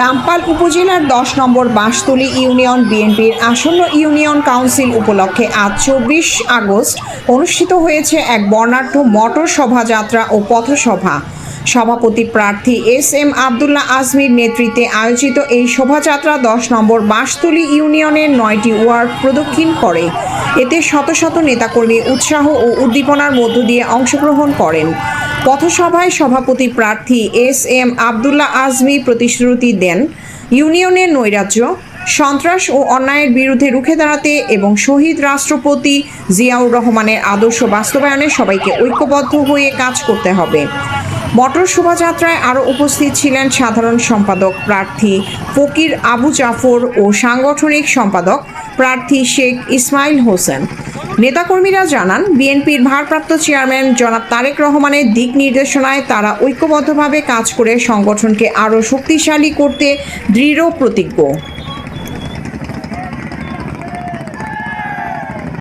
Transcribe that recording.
রামপাল উপজেলার দশ নম্বর বাঁশতলী ইউনিয়ন বিএনপির আসন্ন ইউনিয়ন কাউন্সিল উপলক্ষে আজ চব্বিশ আগস্ট অনুষ্ঠিত হয়েছে এক বর্ণাঢ্য মটর শোভাযাত্রা ও পথসভা। সভাপতি প্রার্থী এস এম আবদুল্লাহ আজমির নেতৃত্বে আয়োজিত এই শোভাযাত্রা দশ নম্বর বাঁশতলী ইউনিয়নের নয়টি ওয়ার্ড প্রদক্ষিণ করে। এতে শত শত নেতাকর্মী উৎসাহ ও উদ্দীপনার মধ্য দিয়ে অংশগ্রহণ করেন। পথসভায় সভাপতি প্রার্থী এস এম আবদুল্লাহ আজমি প্রতিশ্রুতি দেন ইউনিয়নের নৈরাজ্য, সন্ত্রাস ও অন্যায়ের বিরুদ্ধে রুখে দাঁড়াতে এবং শহীদ রাষ্ট্রপতি জিয়াউর রহমানের আদর্শ বাস্তবায়নে সবাইকে ঐক্যবদ্ধ হয়ে কাজ করতে হবে। মটর শোভাযাত্রায় আরও উপস্থিত ছিলেন সাধারণ সম্পাদক প্রার্থী ফকির আবু জাফর ও সাংগঠনিক সম্পাদক প্রার্থী শেখ ইসমাইল হোসেন। নেতাকর্মীরা জানান, বিএনপির ভারপ্রাপ্ত চেয়ারম্যান জনাব তারেক রহমানের দিক নির্দেশনায় তারা ঐক্যবদ্ধভাবে কাজ করে সংগঠনকে আরও শক্তিশালী করতে দৃঢ় প্রতিজ্ঞ।